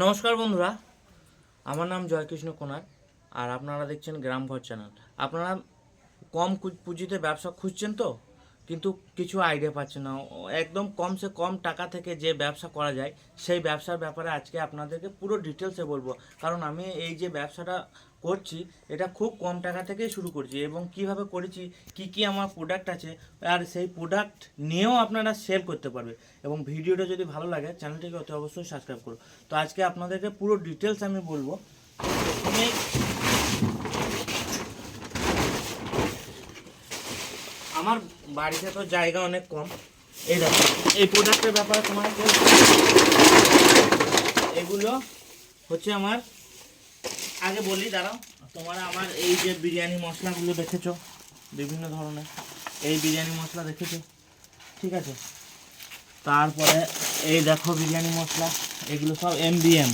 নমস্কার বন্ধুরা, আমার নাম জয়কৃষ্ণ কোনার আর আপনারা দেখছেন গ্রাম ঘর চ্যানেল। আপনারা কম পুঁজিতে ব্যবসা খুঁজছেন তো, কিন্তু কিছু আইডিয়া পাচ্ছেন না। একদম কমসে কম টাকা থেকে যে ব্যবসা করা যায়, সেই ব্যবসার ব্যাপারে আজকে আপনাদেরকে পুরো ডিটেলসে বলব। কারণ আমি এই যে ব্যবসাটা করছি, এটা খুব কম টাকা থেকেই শুরু করছি এবং কীভাবে করেছি, কি কি আমার প্রোডাক্ট আছে, আর সেই প্রোডাক্ট নিয়েও আপনারা সেল করতে পারবে। এবং ভিডিওটা যদি ভালো লাগে চ্যানেলটিকে অতি অবশ্যই সাবস্ক্রাইব করো। তো আজকে আপনাদেরকে পুরো ডিটেলস আমি বলব। আমার বাড়িতে তো জায়গা অনেক কম। এই দেখো, এই প্রোডাক্টের ব্যাপারে তোমাকে এগুলো হচ্ছে আমার আগে বলি, দাঁড়াও। তোমরা আমার এই যে বিরিয়ানি মশলাগুলো দেখেছ, বিভিন্ন ধরনের। এই বিরিয়ানি মশলা দেখেছ? ঠিক আছে? তারপরে এই দেখো বিরিয়ানি মশলা, এগুলো সব এম বি এম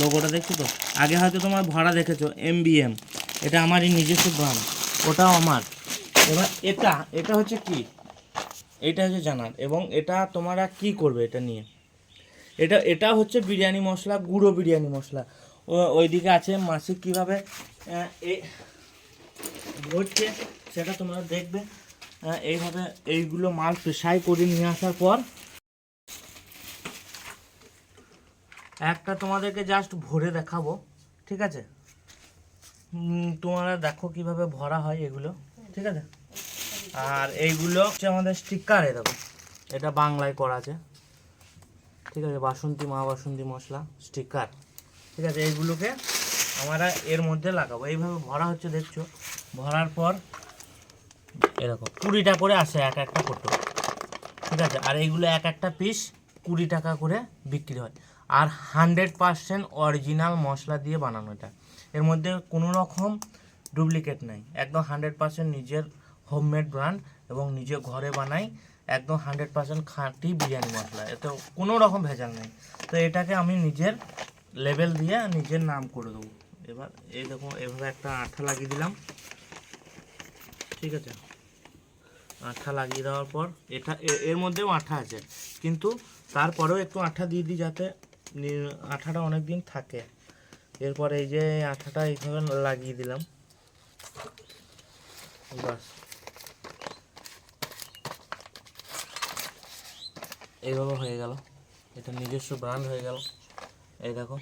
লোগোটা দেখছ তো? আগে হয়তো তোমার ভরা দেখেছ এম বি এম এটা আমারই নিজস্ব ব্রান্ড ওটাও আমার। এবার এটা এটা হচ্ছে কি? এটা হচ্ছে জানার, এবং এটা তোমরা কি করবে এটা নিয়ে? এটা এটা হচ্ছে বিরিয়ানি মশলা, গুঁড়ো বিরিয়ানি মশলা। ওইদিকে আছে মাসিক কীভাবে এই ঘটছে সেটা তোমরা দেখবে। এইভাবে এইগুলো মাল পেশাই করে নিয়ে আসার পর একটা তোমাদেরকে জাস্ট ভরে দেখাবো, ঠিক আছে? তোমরা দেখো কীভাবে ভরা হয় এগুলো, ঠিক আছে? আর এইগুলো হচ্ছে আমাদের স্টিকার দেখো, এটা বাংলায় করা আছে। ঠিক আছে, বাসন্তী মা বাসন্তী মশলা স্টিকার ঠিক আছে এইগুলোকে আমরা এর মধ্যে লাগাবো। এইভাবে ভরা হচ্ছে, দেখছ? ভরার পর এরকম, কুড়িটা করে আসে এক একটা ফটো। ঠিক আছে? আর এইগুলো এক একটা পিস কুড়ি টাকা করে বিক্রি হয়। আর হান্ড্রেড পারসেন্ট অরিজিনাল মশলা দিয়ে বানানো এটা। এর মধ্যে কোনো রকম ডুপ্লিকেট নাই। একদম হান্ড্রেড পারসেন্ট নিজের হোমমেড ব্র্যান্ড এবং নিজে ঘরে বানাই, একদম হান্ড্রেড পারসেন্ট খাঁটি বিরিয়ানি মশলা। এতে কোনো রকম ভেজাল নেই। তো এটাকে আমি নিজের লেভেল দিয়ে নিজের নাম করে দেবো। এবার এই দেখো, এভাবে একটা আঠা লাগিয়ে দিলাম। ঠিক আছে? আঠা লাগিয়ে দেওয়ার পর এটা এর মধ্যেও আঠা আছে। কিন্তু তারপরেও একটু আঠা দিয়ে দিই যাতে আঠাটা অনেক দিন থাকে। এরপর এই যে আঠাটা এইভাবে লাগিয়ে দিলাম। বাস এইভাবে হয়ে গেল। এটা নিজস্ব ব্র্যান্ড হয়ে গেল। এই দেখো।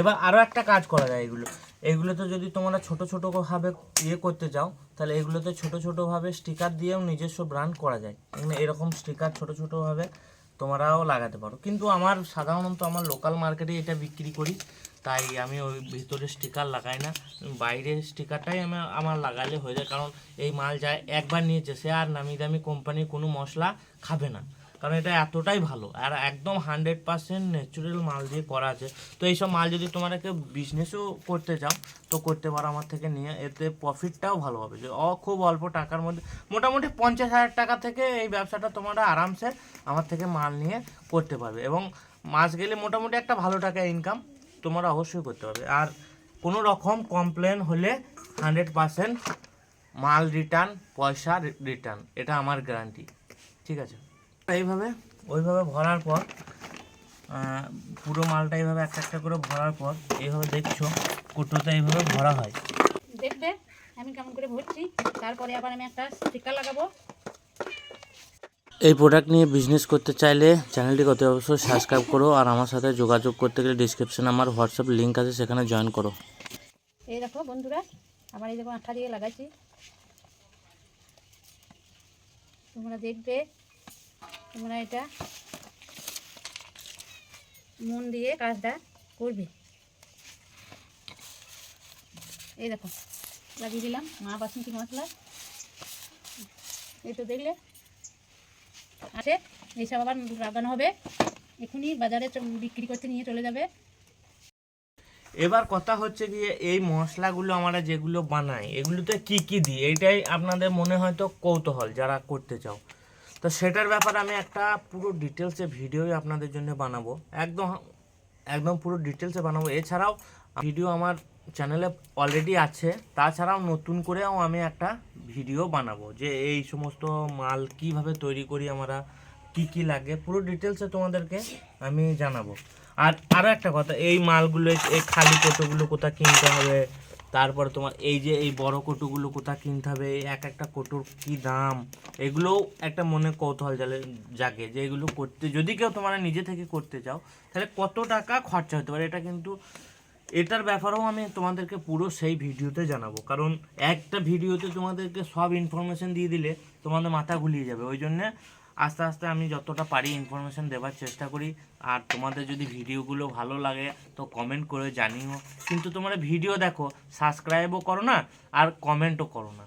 এবার আরও একটা কাজ করা যায় এগুলো। এগুলোতে যদি তোমরা ছোট ছোটোভাবে ইয়ে করতে চাও, তাহলে এগুলোতে ছোট ছোটোভাবে স্টিকার দিয়েও নিজস্ব ব্র্যান্ড করা যায়। এরকম স্টিকার ছোট ছোটোভাবে তোমরাও লাগাতে পারো। কিন্তু আমার সাধারণত আমার লোকাল মার্কেটে এটা বিক্রি করি, তাই আমি ওই ভিতরে স্টিকার লাগাই না। বাইরের স্টিকারটাই আমি আমার লাগালে হয়ে যায়। কারণ এই মাল যায় একবার নিয়েছে, সে আর নামি দামি কোম্পানির কোনো মশলা খাবে না। কারণ এটা এতটাই ভালো। আর একদম হান্ড্রেড পার্সেন্ট ন্যাচুরাল মাল দিয়ে করা আছে। তো এইসব মাল যদি তোমরা কেউ বিজনেসও করতে চাও, তো করতে পারো আমার থেকে নিয়ে। এতে প্রফিটটাও ভালো হবে। যে অ, খুব অল্প টাকার মধ্যে, মোটামুটি পঞ্চাশ হাজার টাকা থেকে এই ব্যবসাটা তোমরা আরামসে আমার থেকে মাল নিয়ে করতে পারবে। এবং মাস গেলে মোটামুটি একটা ভালো টাকা ইনকাম তোমরা অবশ্যই করতে পারবে। আর কোনো রকম কমপ্লেন হলে হান্ড্রেড পার্সেন্ট মাল রিটার্ন পয়সা রিটার্ন এটা আমার গ্যারান্টি ঠিক আছে? এইভাবে? ওইভাবে ভরার পর পুরো মালটা এইভাবে একটা একটা করে ভরার পর এইভাবে দেখছ কুটোতে এইভাবে ভরা হয়। দেখবে আমি কেমন করে ভরছি তারপরে আবার আমি একটা স্টিকার লাগাবো। এই প্রোডাক্ট নিয়ে বিজনেস করতে চাইলে চ্যানেলটিকে অতি অবশ্যই সাবস্ক্রাইব করো আর আমার সাথে যোগাযোগ করতে গেলে ডিসক্রিপশনে আমার হোয়াটসঅ্যাপ লিঙ্ক আছে সেখানে জয়েন করো। এই দেখো বন্ধুরা আবার এই দেখো আঠা দিয়ে লাগাইছি। তোমরা দেখবে তোমরা এটা মন দিয়ে কাজটা করবে। এই দেখো, লাগিয়ে দিলাম। মা বাসন্তী মশলা। এই তো দেখলে? আছে। এইসব আবার লাগানো হবে। এখনই বাজারে বিক্রি করতে নিয়ে চলে যাবে। এবার কথা হচ্ছে গিয়ে এই মশলাগুলো আমরা যেগুলো বানাই, এগুলোতে কি কি দিই? এইটাই আপনাদের মনে হয়তো কৌতূহল যারা করতে চাও। তো সেটার ব্যাপারে আমি একটা পুরো ডিটেলসে ভিডিওই আপনাদের জন্য বানাবো। একদম একদম পুরো ডিটেলসে বানাবো। এছাড়াও ভিডিও আমার চ্যানেলে অলরেডি আছে। তাছাড়াও নতুন করেও আমি একটা ভিডিও বানাবো যে এই সমস্ত মাল কীভাবে তৈরি করি আমরা, কি কি লাগে, পুরো ডিটেলসে তোমাদেরকে আমি জানাব। আর আরও একটা কথা, এই মালগুলো, এই খালি কোটোগুলো কোথা কিনতে হবে তারপরে তোমার এই যে এই বড় কোটোগুলো কোথা কিনতে হবে এক একটা কোটোর কি দাম? এগুলোও একটা মনে কৌতূহল জালে জাগে যে এগুলো করতে, যদি কেউ তোমরা নিজে থেকে করতে চাও, তাহলে কত টাকা খরচা হতে পারে? এটা কিন্তু, এটার ব্যাপারেও আমি তোমাদেরকে পুরো সেই ভিডিওতে জানাব। কারণ একটা ভিডিওতে তোমাদেরকে সব ইনফরমেশন দিয়ে দিলে তোমাদের মাথা ঘুলিয়ে যাবে। ওই জন্যে আস্তে আস্তে আমি যতটা পারি ইনফরমেশান দেওয়ার চেষ্টা করি। আর তোমাদের যদি ভিডিওগুলো ভালো লাগে, তো কমেন্ট করে জানিও। কিন্তু তোমরা ভিডিও দেখো সাবস্ক্রাইবও করো না, আর কমেন্টও করো না।